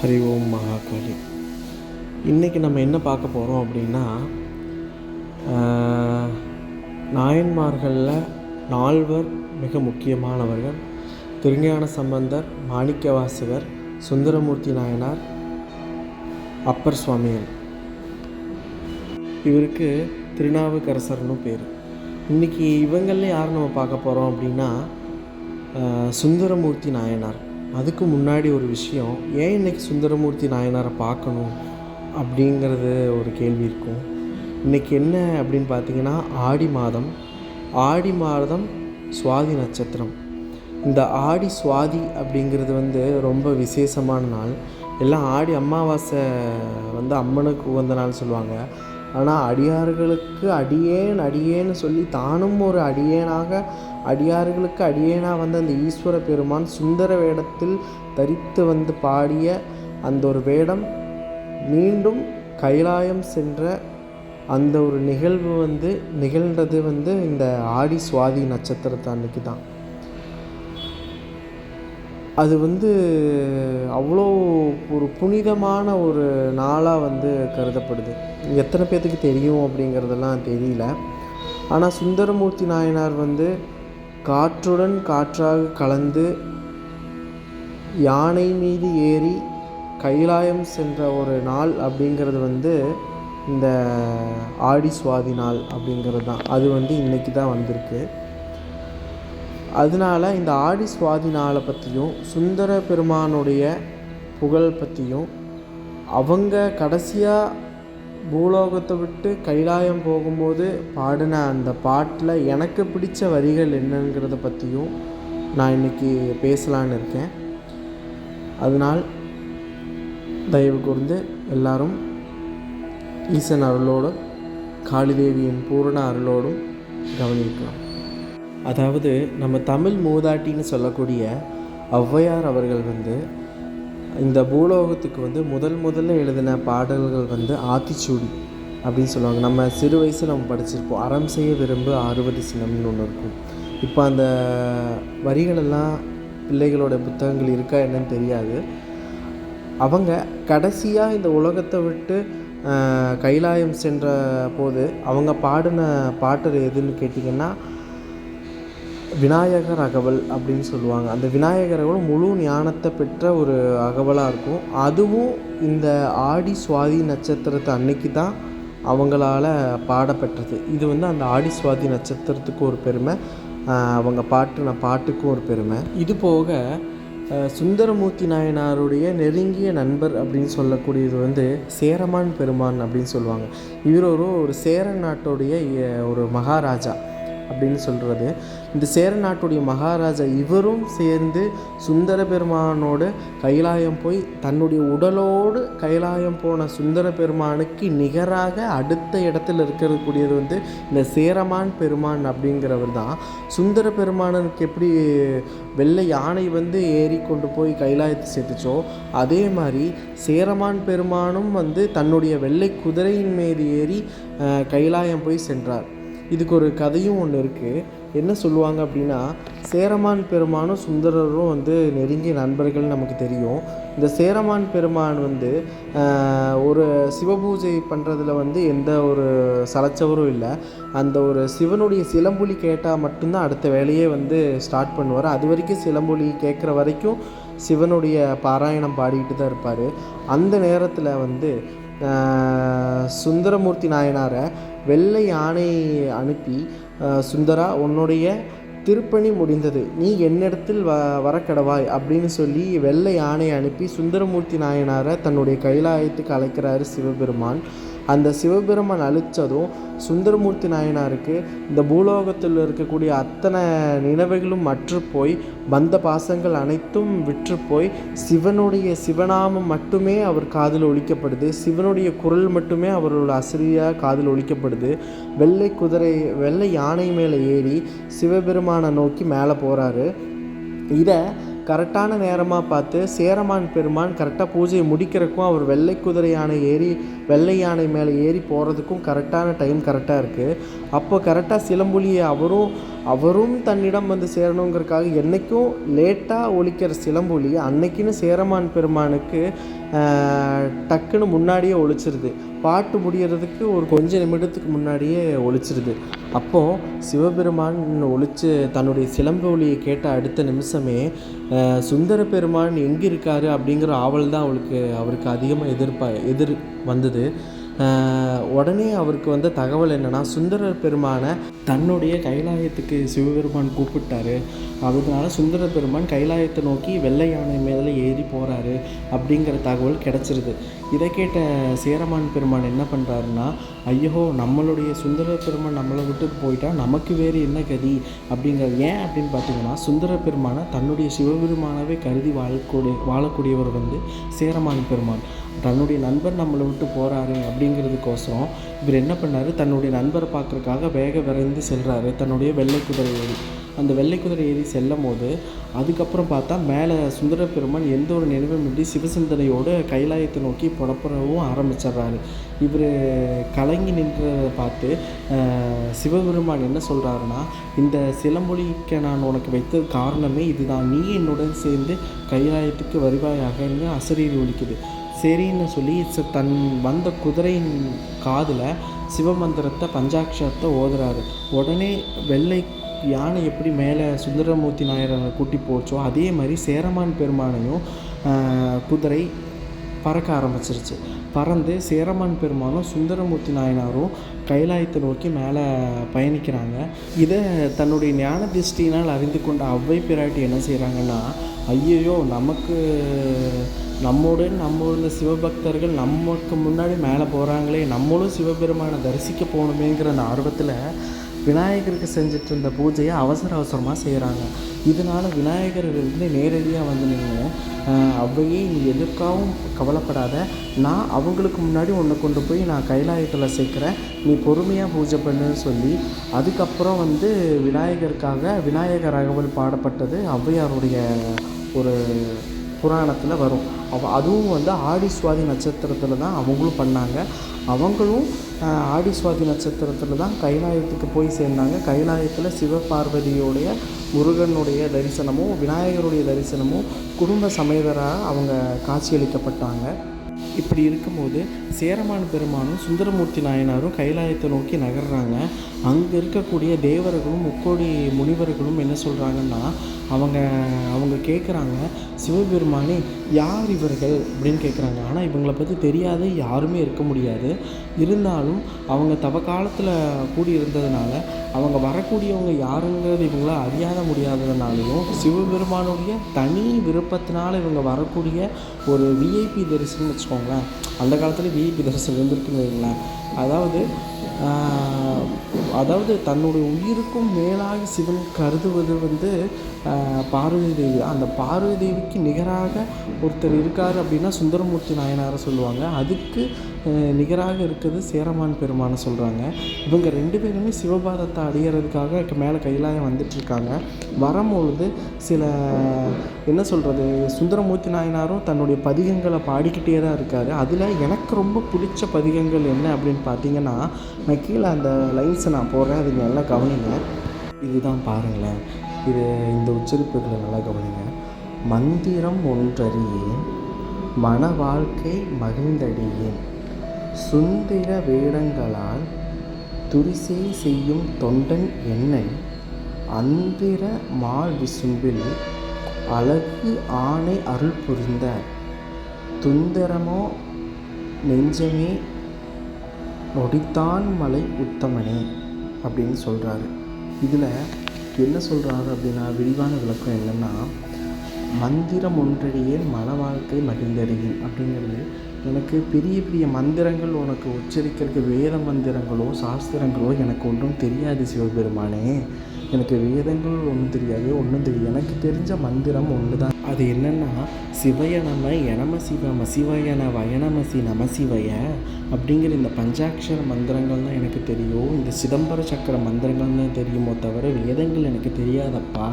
ஹரி ஓம் மகாகாளி. இன்றைக்கி நம்ம என்ன பார்க்க போகிறோம் அப்படின்னா நாயன்மார்களில் நால்வர் மிக முக்கியமானவர்கள். திருஞான சம்பந்தர் மாணிக்கவாசகர் சுந்தரமூர்த்தி நாயனார் அப்பர் சுவாமிகள். இவருக்கு திருநாவுக்கரசர்னு பேர். இன்றைக்கி இவங்களில் யார் நம்ம பார்க்க போகிறோம் அப்படின்னா சுந்தரமூர்த்தி நாயனார். அதுக்கு முன்னாடி ஒரு விஷயம் ஏன் இன்றைக்கி சுந்தரமூர்த்தி நாயனாரை பார்க்கணும் அப்படிங்கிறது ஒரு கேள்வி இருக்கும். இன்றைக்கி என்ன அப்படின்னு பார்த்தீங்கன்னா ஆடி மாதம். ஆடி மாதம் சுவாதி நட்சத்திரம். இந்த ஆடி சுவாதி அப்படிங்கிறது வந்து ரொம்ப விசேஷமான நாள். எல்லாம் ஆடி அமாவாசை வந்து அம்மனுக்கு உகந்த நாள் சொல்லுவாங்க. ஆனால் அடியார்களுக்கு அடியேன் அடியேன்னு சொல்லி தானும் ஒரு அடியேனாக அடியார்களுக்கு அடியேனாக வந்த அந்த ஈஸ்வர பெருமான் சுந்தர வேடத்தில் தரித்து வந்து பாடிய அந்த ஒரு வேடம் மீண்டும் கைலாயம் சென்ற அந்த ஒரு நிகழ்வு வந்து நிகழ்ந்தது வந்து இந்த ஆடி சுவாதி நட்சத்திரத்தை அன்னைக்கு தான். அது வந்து அவ்வளோ ஒரு புனிதமான ஒரு நாளாக வந்து கருதப்படுது. எத்தனை பேர்த்துக்கு தெரியும் அப்படிங்கிறதெல்லாம் தெரியல. ஆனால் சுந்தரமூர்த்தி நாயனார் வந்து காற்றுடன் காற்றாக கலந்து யானை மீது ஏறி கைலாயம் சென்ற ஒரு நாள் அப்படிங்கிறது வந்து இந்த ஆடி சுவாதி நாள் அப்படிங்கிறது தான். அது வந்து இன்றைக்கி தான் வந்திருக்கு. அதனால இந்த ஆடி சுவாதி நாளை பற்றியும் சுந்தர பெருமானுடைய புகழ் பற்றியும் அவங்க கடைசியாக பூலோகத்தை விட்டு கைலாயம் போகும்போது பாடின அந்த பாட்டில் எனக்கு பிடிச்ச வரிகள் என்னங்கிறத பற்றியும் நான் இன்னைக்கு பேசலான்னு இருக்கேன். அதனால் தயவு கூர்ந்து எல்லாரும் ஈசன் அருளோடும் காளிதேவியின் பூரண அருளோடும் கவனிக்கலாம். அதாவது நம்ம தமிழ் மூதாட்டின்னு சொல்லக்கூடிய ஔவையார் அவர்கள் வந்து இந்த பூலோகத்துக்கு வந்து முதல் முதல்ல எழுதின பாடல்கள் வந்து ஆத்திச்சூடி அப்படின்னு சொல்லுவாங்க. நம்ம சிறு வயசில் நம்ம படிச்சிருப்போம். அறம் செய்ய விரும்பு அறுபது சினம்னு ஒன்று இருக்கும். இப்போ அந்த வரிகளெல்லாம் பிள்ளைகளோட புத்தகங்கள் இருக்கா என்னன்னு தெரியாது. அவங்க கடைசியாக இந்த உலகத்தை விட்டு கைலாயம் சென்ற போது அவங்க பாடின பாட்டு எதுன்னு கேட்டிங்கன்னா விநாயகர் அகவல் அப்படின்னு சொல்லுவாங்க. அந்த விநாயகர் அகவல் முழு ஞானத்தை பெற்ற ஒரு அகவலாக இருக்கும். அதுவும் இந்த ஆடி சுவாதி நட்சத்திரத்தை அன்னைக்கு தான் அவங்களால பாடப்பெற்றது. இது வந்து அந்த ஆடி சுவாதி நட்சத்திரத்துக்கு ஒரு பெருமை. அவங்க பாட்டுன பாட்டுக்கும் ஒரு பெருமை. இது போக சுந்தரமூர்த்தி நாயனாருடைய நெருங்கிய நண்பர் அப்படின்னு சொல்லக்கூடியது வந்து சேரமான் பெருமான் அப்படின்னு சொல்லுவாங்க. இவர் ஒரு ஒரு சேர நாட்டுடைய ஒரு மகாராஜா. அப்படின்னு சொல்கிறது இந்த சேர நாட்டுடைய மகாராஜா இவரும் சேர்ந்து சுந்தர பெருமானோடு கைலாயம் போய் தன்னுடைய உடலோடு கைலாயம் போன சுந்தர பெருமானுக்கு நிகராக அடுத்த இடத்துல இருக்கக்கூடியது வந்து இந்த சேரமான் பெருமான் அப்படிங்கிறவர் தான். சுந்தர பெருமானனுக்கு எப்படி வெள்ளை யானை வந்து ஏறி கொண்டு போய் கைலாயத்தை சேர்த்துச்சோ அதே மாதிரி சேரமான் பெருமானும் வந்து தன்னுடைய வெள்ளை குதிரையின் மீது ஏறி கைலாயம் போய் சென்றார். இதுக்கு ஒரு கதையும் ஒன்று இருக்குது என்ன சொல்லுவாங்க அப்படின்னா சேரமான் பெருமானும் சுந்தரரும் வந்து நெருங்கிய நண்பர்கள் நமக்கு தெரியும். இந்த சேரமான் பெருமான் வந்து ஒரு சிவபூஜை பண்ணுறதுல வந்து எந்த ஒரு சலச்சவரும் இல்லை. அந்த ஒரு சிவனுடைய சிலம்பொலி கேட்டால் மட்டும்தான் அடுத்த வேலையே வந்து ஸ்டார்ட் பண்ணுவார். அது வரைக்கும் சிலம்பொலி கேட்குற வரைக்கும் சிவனுடைய பாராயணம் பாடிக்கிட்டு தான் இருப்பார். அந்த நேரத்தில் வந்து சுந்தரமூர்த்தி நாயனாரை வெள்ளை யானை அனுப்பி சுந்தரா உன்னுடைய திருப்பணி முடிந்தது. நீ என்னிடத்தில் வ வரக்கடவாய் அப்படின்னு சொல்லி வெள்ளை யானை அனுப்பி சுந்தரமூர்த்தி நாயனாரை தன்னுடைய கைலாயத்துக்கு அழைக்கிறாரு சிவபெருமான். அந்த சிவபெருமான் அழித்ததும் சுந்தரமூர்த்தி நாயனாருக்கு இந்த பூலோகத்தில் இருக்கக்கூடிய அத்தனை நினைவுகளும் மற்று போய் வந்த பாசங்கள் அனைத்தும் விற்று போய் சிவனுடைய சிவநாமம் மட்டுமே அவர் காதில் ஒழிக்கப்படுது சிவனுடைய குரல் மட்டுமே அவரோட அசிரியாக காதில் ஒழிக்கப்படுது வெள்ளை குதிரை வெள்ளை யானை மேலே ஏறி சிவபெருமானை நோக்கி மேலே போகிறாரு இதை கரெக்டான நேரமாக பார்த்து சேரமான் பெருமான் கரெக்டாக பூஜையை முடிக்கிறக்கும் அவர் வெள்ளை குதிரை யானை ஏறி வெள்ளை யானை மேலே ஏறி போகிறதுக்கும் கரெக்டான டைம் கரெக்டாக இருக்குது அப்போ கரெக்டாக சிலம்புலியை அவரும் அவரும் தன்னிடம் வந்து சேரணுங்கிறதுக்காக என்றைக்கும் லேட்டாக ஒழிக்கிற சிலம்புலி அன்னைக்குன்னு சேரமான் பெருமானுக்கு டக்குன்னு முன்னாடியே ஒழிச்சிருது. பாட்டு முடியறதுக்கு ஒரு கொஞ்ச நிமிடத்துக்கு முன்னாடியே ஒழிச்சிருது. அப்போது சிவபெருமான் ஒழிச்சு தன்னுடைய சிலம்பு ஒளியை கேட்ட அடுத்த நிமிஷமே சுந்தர பெருமான் எங்கே இருக்காரு அப்படிங்கிற ஆவல் தான் அவளுக்கு அவருக்கு அதிகமாக எதிர்ப்பா எதிர் வந்தது. உடனே அவருக்கு வந்த தகவல் என்னன்னா சுந்தர பெருமானை தன்னுடைய கைலாயத்துக்கு சிவபெருமான் கூப்பிட்டாரு. அதனால சுந்தர பெருமான் கைலாயத்தை நோக்கி வெள்ளை யானை மேலே ஏறி போகிறாரு அப்படிங்கிற தகவல் கிடச்சிருது. இதை கேட்ட சேரமான் பெருமான் என்ன பண்ணுறாருன்னா ஐயோ நம்மளுடைய சுந்தர பெருமான் நம்மளை விட்டு போயிட்டா நமக்கு வேறு என்ன கதி? அப்படிங்கிறது ஏன் அப்படின்னு பார்த்தீங்கன்னா சுந்தர பெருமானை தன்னுடைய சிவபெருமானவே கருதி வாழக்கூடிய வாழக்கூடியவர் வந்து சேரமான் பெருமான். தன்னுடைய நண்பர் நம்மளை விட்டு போகிறாரு அப்படிங்கிறதுக்கோசரம் இவர் என்ன பண்ணார்? தன்னுடைய நண்பரை பார்க்குறக்காக வேக விரைந்து செல்கிறாரு தன்னுடைய வெள்ளை குதிரை ஏறி அந்த வெள்ளை குதிரை ஏறி செல்லும் போது அதுக்கப்புறம் பார்த்தா மேலே சுந்தர பெருமான் எந்த ஒரு நினைவுமின்றி சிவசிந்தனையோடு கைலாயத்தை நோக்கி புறப்படவும் ஆரம்பிச்சிடுறாரு. இவர் கலங்கி நின்றதை பார்த்து சிவபெருமான் என்ன சொல்கிறாருன்னா இந்த சிலம்பொலிக்க நான் உனக்கு வைத்த காரணமே இதுதான். நீ என்னுடன் சேர்ந்து கைலாயத்துக்கு வருவாயாகன்னு அசரீர் ஒலிக்குது. சரின்னு சொல்லி ச- தன் வந்த குதிரையின் காதில் சிவமந்திரத்தை பஞ்சாட்சரத்தை ஓதுறாரு. உடனே வெள்ளை யானை எப்படி மேலே சுந்தரமூர்த்தி நாயரை கூட்டி போச்சோ அதே மாதிரி சேரமான் பெருமானையும் குதிரை பறக்க ஆரம்பிச்சிருச்சு. பறந்து சேரமான் பெருமானும் சுந்தரமூர்த்தி நாயனாரும் கைலாயத்தை நோக்கி மேலே பயணிக்கிறாங்க. இதை தன்னுடைய ஞான திருஷ்டினால் அறிந்து கொண்ட அவ்வை பிராட்டி என்ன செய்கிறாங்கன்னா ஐயையோ நமக்கு நம்மோடு நம்ம இந்த சிவபக்தர்கள் நமக்கு முன்னாடி மேலே போகிறாங்களே நம்மளும் சிவபெருமானை தரிசிக்க போகணுமேங்கிற அந்த ஆர்வத்தில் விநாயகருக்கு செஞ்சிட்டு இருந்த பூஜையை அவசர அவசரமாக செய்கிறாங்க இதனால் விநாயகர் இருந்து நேரடியாக வந்து நீங்கள் அவையே நீ எதற்காகவும் கவலைப்படாத. நான் அவங்களுக்கு முன்னாடி உன்னை கொண்டு போய் நான் கைலாயத்தில் சேர்க்குறேன். நீ பொறுமையாக பூஜை பண்ணுன்னு சொல்லி அதுக்கப்புறம் வந்து விநாயகருக்காக விநாயகர் அகவல் பாடப்பட்டது ஔவையாருடைய ஒரு புராணத்தில் வரும். அவ அதுவும் வந்து ஆடி சுவாதி நட்சத்திரத்தில் தான் அவங்களும் பண்ணாங்க. அவங்களும் ஆடி சுவாதி நட்சத்திரத்தில் தான் கைலாயத்துக்கு போய் சேர்ந்தாங்க. கைலாயத்தில் சிவபார்வதியோடைய முருகனுடைய தரிசனமும் விநாயகருடைய தரிசனமும் குடும்ப சமேதராக அவங்க காட்சியளிக்கப்பட்டாங்க. இப்படி இருக்கும்போது சேரமான பெருமானும் சுந்தரமூர்த்தி நாயனாரும் கைலாயத்தை நோக்கி நகர்றாங்க. அங்கே இருக்கக்கூடிய தேவர்களும் முக்கோடி முனிவர்களும் என்ன சொல்கிறாங்கன்னா அவங்க அவங்க கேட்குறாங்க சிவபெருமானே யார் இவர்கள்? அப்படின்னு கேட்குறாங்க ஆனால் இவங்களை பற்றி தெரியாத யாருமே இருக்க முடியாது. இருந்தாலும் அவங்க தவ காலத்தில் கூடி இருந்ததுனால அவங்க வரக்கூடியவங்க யாருங்கிறது இவங்கள அறியாத முடியாததுனாலையும் சிவபெருமானுடைய தனி விருப்பத்தினால் இவங்க வரக்கூடிய ஒரு விஐபி தரிசனம்னு வச்சுக்கோங்களேன். அந்த காலத்தில் விஐபி தரிசனம் இருந்திருக்குன்னு வைங்களேன். அதாவது அதாவது தன்னுடைய உயிருக்கும் மேலாக சிவன் கருதுவது வந்து பார்வதி தேவி. அந்த பார்வதி தேவிக்கு நிகராக ஒருத்தர் இருக்கார் அப்படின்னா சுந்தரமூர்த்தி நாயனாரை சொல்லுவாங்க. அதுக்கு நிகராக இருக்குது சேரமான் பெருமானை சொல்கிறாங்க இவங்க ரெண்டு பேருமே சிவபாதத்தை அடையிறதுக்காக மேலே கைலாயம் வந்துட்டுருக்காங்க. வரும்பொழுது சில என்ன சொல்கிறது சுந்தரமூர்த்தி நாயனாரும் தன்னுடைய பதிகங்களை பாடிக்கிட்டே தான் இருக்கார். அதில் எனக்கு ரொம்ப பிடிச்ச பதிகங்கள் என்ன அப்படின்னு பார்த்தீங்கன்னா நான் கீழே அந்த லைன்ஸை நான் போடுறேன். அது நல்லா கவனிங்க. இதுதான் பாருங்களேன். இது இந்த உச்சரிப்புகளை நல்லா கவனிங்க. மந்திரம் ஒன்றறியேன் மன வாழ்க்கை மகிழ்ந்தடியேன் சுந்திர வேடங்களால் துரிசை செய்யும் தொண்டன் என்னை அந்திர மால் விசும்பில் அழகு ஆணை அருள் புரிந்த துந்தரமோ நெஞ்சமே நொடித்தான் மலை உத்தமனே அப்படின்னு சொல்கிறாரு இதில் என்ன சொல்கிறாரு அப்படின்னா விரிவான விளக்கம் என்னென்னா மந்திரம் ஒன்றடியே மன வாழ்க்கை மகிழ்ந்தறியும் அப்படிங்கிறது எனக்கு பெரிய பெரிய மந்திரங்கள் உனக்கு உச்சரிக்கிறதுக்கு வேத மந்திரங்களோ சாஸ்திரங்களோ எனக்கு ஒன்றும் தெரியாது சிவபெருமானே. எனக்கு வேதங்கள் ஒன்றும் தெரியாது ஒன்றும் தெரியாது. எனக்கு தெரிஞ்ச மந்திரம் ஒன்று தான் அது என்னென்னா சிவய நம எனம சிவ மசிவயன வயனமசி நமசிவய அப்படிங்கிற இந்த பஞ்சாட்சர மந்திரங்கள் தான் எனக்கு தெரியும். இந்த சிதம்பர சக்கர மந்திரங்கள் தான் தெரியுமோ தவிர வேதங்கள் எனக்கு தெரியாதப்பா.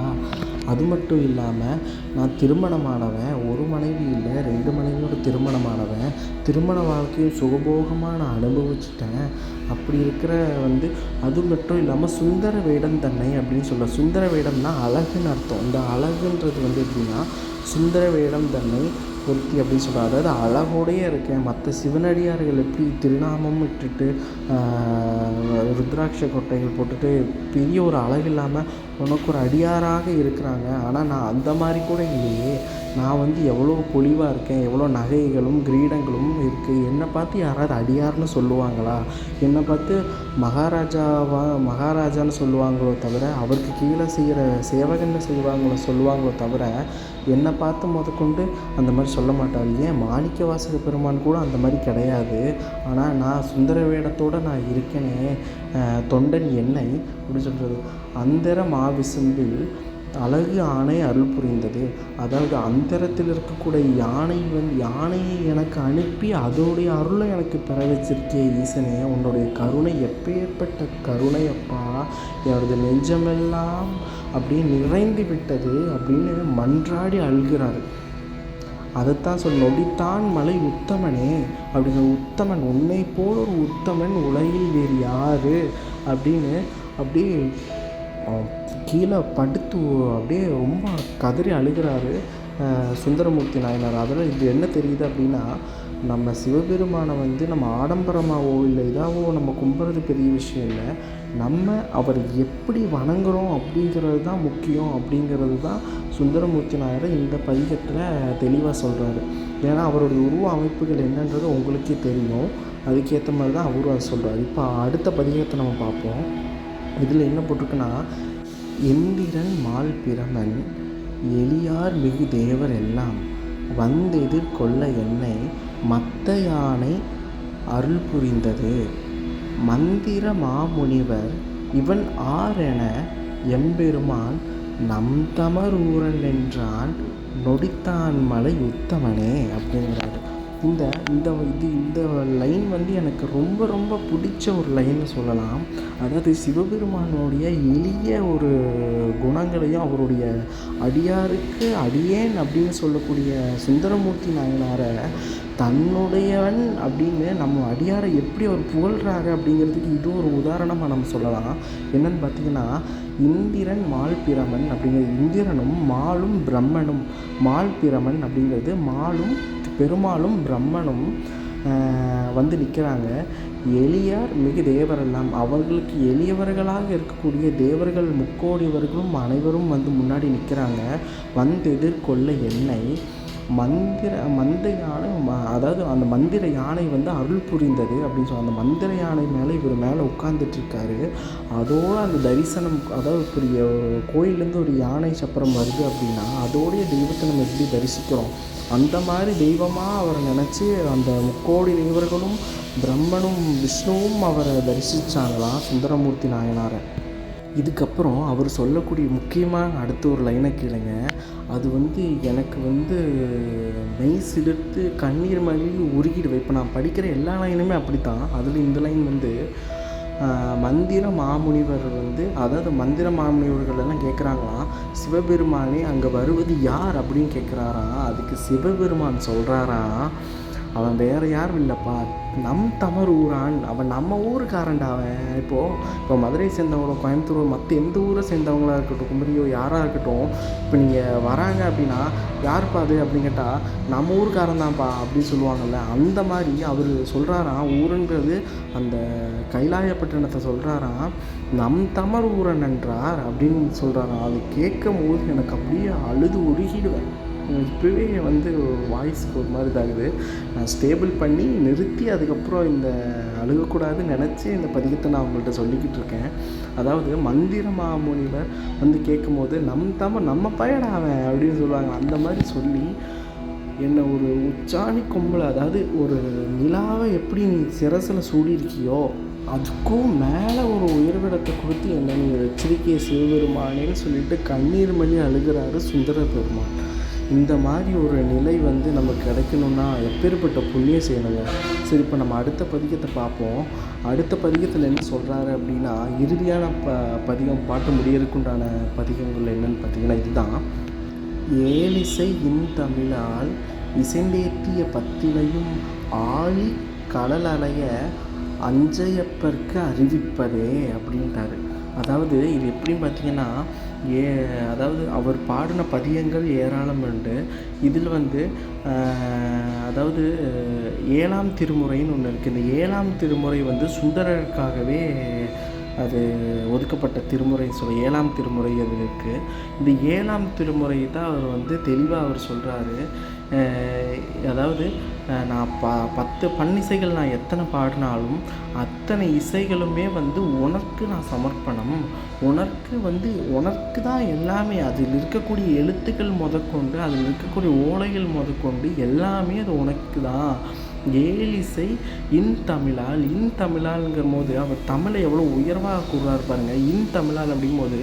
அது மட்டும் இல்லாமல் நான் திருமணமானவன் ஒரு மனைவி இல்லை ரெண்டு மனைவியோட திருமணமானவன் திருமண வாழ்க்கையும் சுகபோகமாக நான் அனுபவிச்சிட்டேன். அப்படி இருக்கிற வந்து அது மட்டும் இல்லாமல் சுந்தர வேடம் தன்னை அப்படின்னு சொல்ல சுந்தர வேடம்னா அழகுன்னு அர்த்தம். இந்த அழகுன்றது வந்து எப்படின்னா சுந்தர வேடம் தன்னை பொருத்தி அப்படின்னு சொல்கிறார் அதாவது அழகோடையே இருக்கேன். மற்ற சிவனடியார்கள் எப்படி திருநாமம் விட்டுட்டு ருத்ராட்ச கொட்டைகள் போட்டுட்டு பெரிய ஒரு அழகு இல்லாமல் உனக்கு ஒரு அடியாராக இருக்கிறாங்க. ஆனால் நான் அந்த மாதிரி கூட இல்லையே. நான் வந்து எவ்வளோ பொலிவாக இருக்கேன். எவ்வளோ நகைகளும் கிரீடங்களும் இருக்குது என்னை பார்த்து யாராவது அடியார்னு சொல்லுவாங்களா? என்னை பார்த்து மகாராஜாவா மகாராஜான்னு சொல்லுவாங்களோ தவிர அவருக்கு கீழே செய்கிற சேவகன்னு செய்வாங்களோ சொல்லுவாங்களோ தவிர என்னை பார்த்து முதற்கொண்டு அந்த மாதிரி சொல்ல மாட்டார். ஏன்? மாணிக்க வாசக பெருமான் கூட அந்த மாதிரி கிடையாது. ஆனால் நான் சுந்தர வேடத்தோடு நான் இருக்கேனே தொண்டன் என்னை அப்படி சொல்கிறது அந்தர மாவிசும்பில் அழகு ஆணை அருள் புரிந்தது. அதாவது அந்தரத்தில் இருக்கக்கூடிய யானை வந்து யானையை எனக்கு அனுப்பி அதோடைய அருளை எனக்கு பெற வச்சிருக்கே ஈசனே உன்னுடைய கருணை எப்பேற்பட்ட கருணை அப்பா எனது நெஞ்சமெல்லாம் அப்படியே நிறைந்து விட்டது அப்படின்னு மன்றாடி அழுகிறாரு. அதைத்தான் சொல் நொடித்தான் மலை உத்தமனே அப்படிங்கிற உத்தமன் உன்னை போல் ஒரு உத்தமன் உலகில் வேறு யாரு? அப்படின்னு அப்படியே கீழே படுத்து அப்படியே ரொம்ப கதறி அழுகிறாரு சுந்தரமூர்த்தி நாயனார். அதில் இது என்ன தெரியுது அப்படின்னா நம்ம சிவபெருமானை வந்து நம்ம ஆடம்பரமாகவோ இல்லை இதாகவோ நம்ம கும்பிட்றது பெரிய விஷயம் இல்லை. நம்ம அவர் எப்படி வணங்குறோம் அப்படிங்கிறது தான் முக்கியம் அப்படிங்கிறது தான் சுந்தரமூர்த்தி நாயர் இந்த பதிகத்தில் தெளிவாக சொல்கிறாரு ஏன்னா அவருடைய உருவ அமைப்புகள் என்னன்றது உங்களுக்கே தெரியும். அதுக்கேற்ற மாதிரி தான் அவரும் அதை சொல்கிறார் இப்போ அடுத்த பதிகத்தை நம்ம பார்ப்போம். இதில் என்ன போட்டிருக்குன்னா எந்திரன் மால் பிரமன் எளியார் மிகு தேவர் எல்லாம் வந்தெதிர்கொள்ள என்னை மத்த யானை அருள் புரிந்தது. மந்திர மாமுனிவர் இவன் ஆரென எம்பெருமான் நம் தமரூரன் என்றான் நொடித்தான் மலை உத்தமனே அப்படிங்கிறாரு. இந்த இந்த இது இந்த லைன் வந்து எனக்கு ரொம்ப ரொம்ப பிடிச்ச ஒரு லைன்னு சொல்லலாம். அதாவது சிவபெருமானுடைய எளிய ஒரு குணங்களையும் அவருடைய அடியாருக்கு அடியேன் அப்படின்னு சொல்லக்கூடிய சுந்தரமூர்த்தி நாயனாரை தன்னுடையவன் அப்படின்னு நம்ம அடியாரை எப்படி அவர் புகழ்கிறாங்க அப்படிங்கிறதுக்கு இது ஒரு உதாரணமாக நம்ம சொல்லலாம். என்னன்னு பார்த்தீங்கன்னா இந்திரன் மால் பிரமன் அப்படிங்கிறது இந்திரனும் மாலும் பிரம்மனும். மால் பிரமன் அப்படிங்கிறது மாலும் பெருமாளும் பிரம்மனும் ஆஹ், வந்து நிற்கிறாங்க எளியார் மிகு தேவரெல்லாம் அவர்களுக்கு எளியவர்களாக இருக்கக்கூடிய தேவர்கள் முக்கோடியவர்களும் அனைவரும் வந்து முன்னாடி நிற்கிறாங்க வந்து எதிர்கொள்ள என்னை. மந்திர மந்த யானை அதாவது அந்த மந்திர யானை வந்து அருள் புரிந்தது அப்படின்னு சொல்லி அந்த மந்திர யானை மேலே இவர் மேலே உட்காந்துட்ருக்காரு அதோடு அந்த தரிசனம் அதாவது இப்படி கோயிலேருந்து ஒரு யானை சப்பரம் வருது அப்படின்னா அதோடைய தெய்வத்தை நம்ம எப்படி தரிசிக்கிறோம்? அந்த மாதிரி தெய்வமாக அவரை நினச்சி அந்த முக்கோடி தேவர்களும் பிரம்மனும் விஷ்ணுவும் அவரை தரிசித்தாங்களாம் சுந்தரமூர்த்தி நாயனாரை? இதுக்கப்புறம் அவர் சொல்லக்கூடிய முக்கியமான அடுத்த ஒரு லைனை கேளுங்க. அது வந்து எனக்கு வந்து மெய் சிலிர்த்து கண்ணீர் மழை உருகிடுவேன். இப்போ நான் படிக்கிற எல்லா லைனுமே அப்படித்தான். அதில் இந்த லைன் வந்து மந்திர மாமுனிவர் வந்து அதாவது மந்திர மாமுனிவர்கள் எல்லாம் கேட்குறாங்களாம் சிவபெருமானே அங்கே வருவது யார் அப்படின்னு கேட்குறாராம் அதுக்கு சிவபெருமான் சொல்கிறாராம் அவன் வேறு யாரும் இல்லைப்பா. நம் தமர் ஊரான் அவன் நம்ம ஊருக்காரன்டா அவன். இப்போது இப்போ மதுரை சேர்ந்தவங்களோ கோயம்புத்தூர் மற்ற எந்த ஊரை சேர்ந்தவங்களா இருக்கட்டும் குமரியோ யாராக இருக்கட்டும் இப்போ நீங்கள் வராங்க அப்படின்னா யாருப்பா அது அப்படின்னு கேட்டால் நம்ம ஊருக்காரன் தான்ப்பா அப்படின்னு சொல்லுவாங்கள்ல அந்த மாதிரி அவர் சொல்கிறாராம் ஊருன்றது அந்த கைலாயப்பட்டினத்தை சொல்கிறாராம் நம் தமர் ஊரன் என்றார் அப்படின்னு சொல்கிறாராம் அது கேட்கும் போது எனக்கு அப்படியே அழுது உருகிடுவேன். இப்போவே வந்து வாய்ஸ்க்கு ஒரு மாதிரி இதாகுது. நான் ஸ்டேபிள் பண்ணி நிறுத்தி அதுக்கப்புறம் இந்த அழுகக்கூடாதுன்னு நினச்சி இந்த பதிகத்தை நான் உங்கள்கிட்ட சொல்லிக்கிட்டு இருக்கேன். அதாவது மந்திர மாமுனிவர் வந்து கேட்கும்போது நம் தம்ப நம்ம பயடா அவன்? அப்படின்னு சொல்லுவாங்க. அந்த மாதிரி சொல்லி என்னை ஒரு உச்சாணி கொம்பில் அதாவது ஒரு நிலாவை எப்படி நீ சிரசில் சூடியிருக்கியோ அதுக்கும் மேலே ஒரு உயர்விடத்தை கொடுத்து என்னை நீ வச்சிருக்கிய சிவபெருமானேன்னு சொல்லிட்டு கண்ணீர் மணி அழுகிறாரு சுந்தர பெருமான் இந்த மாதிரி ஒரு நிலை வந்து நமக்கு கிடைக்கணும்னா எப்பேற்பட்ட புண்ணியம் செய்யணுங்க சரி இப்போ நம்ம அடுத்த பதிகத்தை பார்ப்போம். அடுத்த பதிகத்தில் என்ன சொல்கிறாரு அப்படின்னா இறுதியான ப பதிகம் பாட்டு முடியறதுக்குண்டான பதிகங்கள் என்னன்னு பார்த்தீங்கன்னா இதுதான். ஏலிசை இன்தமிழால் இசைந்தேற்றிய பத்திலையும் ஆழி கடல் அலைய அஞ்சையப்பருக்கு அறிவிப்பதே அப்படின்ட்டாரு. அதாவது இது எப்படின்னு பார்த்தீங்கன்னா ஏ அதாவது அவர் பாடின பதியங்கள் ஏராளம் உண்டு இதில் வந்து அதாவது ஏழாம் திருமுறைன்னு ஒன்று இருக்குது இந்த ஏழாம் திருமுறை வந்து சுந்தரருக்காகவே அது ஒதுக்கப்பட்ட திருமுறை சொல்ல ஏழாம் திருமுறை அது இருக்குது இந்த ஏழாம் திருமுறை தான் அவர் வந்து தெளிவாக அவர் சொல்கிறாரு அதாவது நான் ப பத்து பன்னிசைகள் நான் எத்தனை பாடினாலும் அத்தனை இசைகளுமே வந்து உனக்கு நான் சமர்ப்பணம். உனக்கு வந்து உனக்கு தான் எல்லாமே. அதில் இருக்கக்கூடிய எழுத்துக்கள் முதற்கொண்டு அதில் இருக்கக்கூடிய ஓலைகள் முதற்கொண்டு எல்லாமே அது உனக்கு தான். ஏலிசை இன் தமிழால் இன் தமிழால்ங்கிற போது அவர் தமிழை எவ்வளோ உயர்வாக கூறுறாரு பாருங்கள் இன் தமிழால் அப்படிங்கும்போது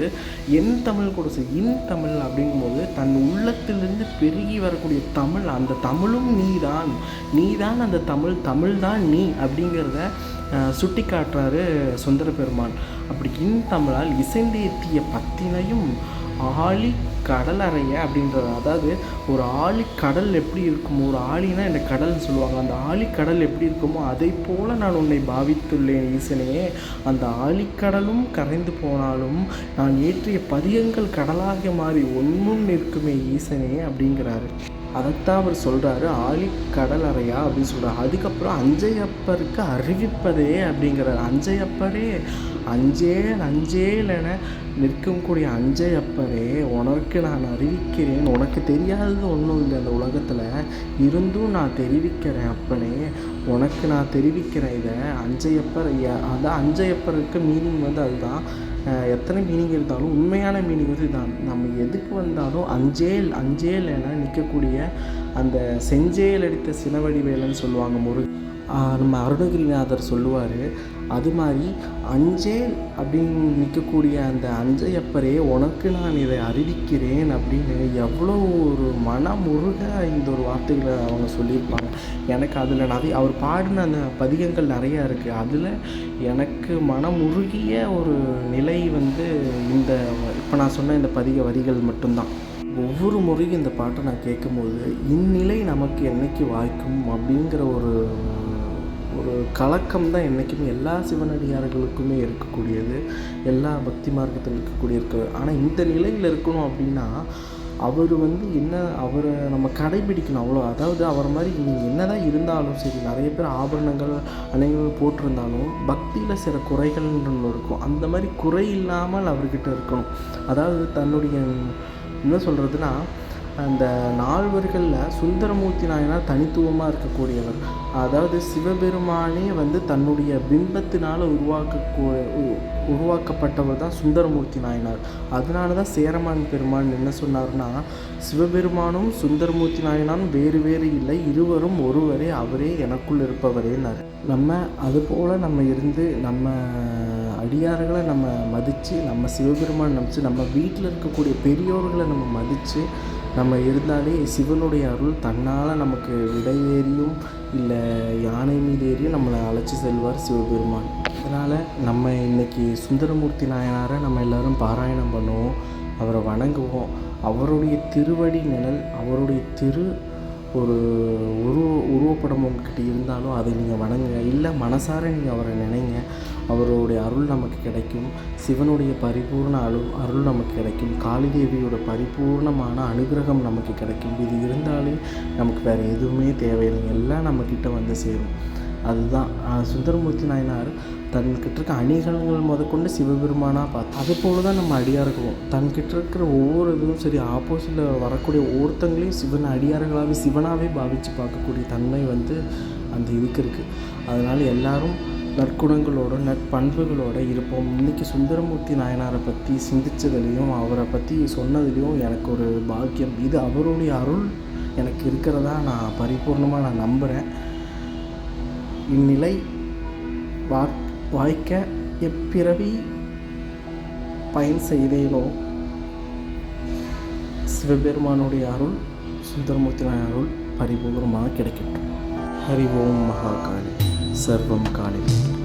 என் தமிழ் கூட சரி இன் தமிழ் அப்படிங்கும்போது தன் உள்ளத்திலிருந்து பெருகி வரக்கூடிய தமிழ் அந்த தமிழும் நீ தான் நீ தான் அந்த தமிழ் தமிழ் தான் நீ அப்படிங்கிறத சுட்டி காட்டுறாரு சுந்தர பெருமான் அப்படி இன் தமிழால் இசைந்தேத்திய பத்தினையும் ஆழி கடலறையை அப்படின்றது அதாவது ஒரு ஆழி கடல் எப்படி இருக்குமோ ஒரு ஆழினா இந்த கடல்னு சொல்லுவாங்க. அந்த ஆழி கடல் எப்படி இருக்குமோ அதை போல நான் உன்னை பாவித்துள்ளேன் ஈசனே. அந்த ஆழிக்கடலும் கரைந்து போனாலும் நான் ஏற்றிய பதியங்கள் கடலாக மாறி ஒன்றும் நிற்குமே ஈசனே அப்படிங்கிறாரு. அதைத்தான் அவர் சொல்கிறாரு ஆழி கடல் அறையா அப்படின்னு சொல்கிறார் அதுக்கப்புறம் அஞ்சையப்பருக்கு அறிவிப்பதே அப்படிங்கிறார். அஞ்சையப்பரே அஞ்சேல் அஞ்சேல் என நிற்கக்கூடிய அஞ்சையப்பரே உனக்கு நான் அறிவிக்கிறேன். உனக்கு தெரியாதது ஒன்றும் இல்லை. அந்த உலகத்தில் இருந்தும் நான் தெரிவிக்கிறேன் அப்பனே. உனக்கு நான் தெரிவிக்கிறேன் இதை. அஞ்சையப்பர் அதான் அஞ்சையப்பருக்கு மீனிங் வந்து அதுதான். எத்தனை மீனிங் இருந்தாலும் உண்மையான மீனிங் வந்து இதுதான். நம்ம எதுக்கு வந்தாலும் அஞ்சேல் அஞ்சேல் என நிற்கக்கூடிய அந்த செஞ்சேல் அடித்த சினவடிவேலன்னு சொல்லுவாங்க முரு நம்ம அருணகிரிநாதர் சொல்லுவார் அது மாதிரி அஞ்சேல் அப்படின்னு நிற்கக்கூடிய அந்த அஞ்சையப்பரே உனக்கு நான் இதை அறிவிக்கிறேன் அப்படின்னு எவ்வளோ ஒரு மனமுருக இந்த ஒரு வார்த்தைகளை அவங்க சொல்லியிருப்பாங்க. எனக்கு அதில் நிறைய அவர் பாடின அந்த பதிகங்கள் நிறையா இருக்குது அதில் எனக்கு மனமுருகிய ஒரு நிலை வந்து இந்த இப்போ நான் சொன்ன இந்த பதிக வரிகள் மட்டும்தான். ஒவ்வொரு முறையும் இந்த பாட்டை நான் கேட்கும்போது இந்நிலை நமக்கு என்னைக்கு வாய்க்கும் அப்படிங்கிற ஒரு ஒரு கலக்கம் தான் என்றைக்குமே எல்லா சிவனடியார்களுக்குமே இருக்கக்கூடியது எல்லா பக்தி மார்க்கத்தில் இருக்கக்கூடிய இருக்கு ஆனால் இந்த நிலையில் இருக்கணும் அப்படின்னா அவர் வந்து என்ன அவரை நம்ம கடைபிடிக்கணும் அவ்வளோ. அதாவது அவர் மாதிரி நீங்கள் என்ன தான் இருந்தாலும் சரி நிறைய பேர் ஆபரணங்கள் அனைவரும் போட்டிருந்தாலும் பக்தியில் சில குறைகள்னு ஒன்று இருக்கும். அந்த மாதிரி குறை இல்லாமல் அவர்கிட்ட இருக்கணும். அதாவது தன்னுடைய என்ன சொல்கிறதுனா அந்த நால்வர்களில் சுந்தரமூர்த்தி நாயனார் தனித்துவமாக இருக்கக்கூடியவர். அதாவது சிவபெருமானே வந்து தன்னுடைய பிம்பத்தினால் உருவாக்க உருவாக்கப்பட்டவர் தான் சுந்தரமூர்த்தி நாயனார். அதனால தான் சேரமான் பெருமான் என்ன சொன்னார்னா சிவபெருமானும் சுந்தரமூர்த்தி நாயனாரும் வேறு வேறு இல்லை இருவரும் ஒருவரே அவரே எனக்குள் இருப்பவரேனார் நம்ம அதுபோல் நம்ம இருந்து நம்ம அடியார்களை நம்ம மதித்து நம்ம சிவபெருமான் நம்பிச்சு நம்ம வீட்டில் இருக்கக்கூடிய பெரியோர்களை நம்ம மதித்து நம்ம இருந்தாலே சிவனுடைய அருள் தன்னால் நமக்கு விடையேறியும் இல்லை யானை மீது ஏறியும் நம்மளை அழைச்சி செல்வார் சிவபெருமான். அதனால் நம்ம இன்றைக்கி சுந்தரமூர்த்தி நாயனாரை நம்ம எல்லாரும் பாராயணம் பண்ணுவோம் அவரை வணங்குவோம். அவருடைய திருவடி நிழல் அவருடைய திரு ஒரு உருவ உருவப்படம் உங்ககிட்ட இருந்தாலும் அதை நீங்கள் வணங்குங்க. இல்லை மனசார நீங்கள் அவரை நினைங்க. அவருடைய அருள் நமக்கு கிடைக்கும். சிவனுடைய பரிபூர்ண அருள் அருள் நமக்கு கிடைக்கும். காளிதேவியோட பரிபூர்ணமான அனுகிரகம் நமக்கு கிடைக்கும். இது இருந்தாலே நமக்கு வேறு எதுவுமே தேவையில்லை. எல்லாம் நம்மக்கிட்ட வந்து சேரும். அதுதான். சுந்தரமூர்த்தி நாயனார் தன்கிட்ட இருக்க அணிகலன்கள் முதற்கொண்டு சிவபெருமானாக பார்த்து அது போல தான் நம்ம அடியார்களும். தன்கிட்ட இருக்கிற ஒவ்வொரு இதுவும் சரி ஆப்போசிட்டில் வரக்கூடிய ஒவ்வொருத்தங்களையும் சிவன் அடியார்களாகவே சிவனாகவே பாவித்து பார்க்கக்கூடிய தன்மை வந்து அந்த இதுக்கு இருக்குது அதனால் எல்லோரும் நற்குணங்களோட நற்பண்புகளோடு இருப்போம். இன்றைக்கி சுந்தரமூர்த்தி நாயனாரை பற்றி சிந்திச்சதுலேயும் அவரை பற்றி சொன்னதுலேயும் எனக்கு ஒரு பாக்கியம். இது அவருடைய அருள் எனக்கு இருக்கிறதா நான் பரிபூர்ணமாக நான் நம்புகிறேன் இந்நிலை வா வாய்க்க எப்பிறவி பயன் செய்தேனோ சிவபெருமானுடைய அருள் சுந்தரமூர்த்தி நாயனார் பரிபூர்ணமாக கிடைக்கட்டும். ஹரி ஓம் மகாகாய் सर्व का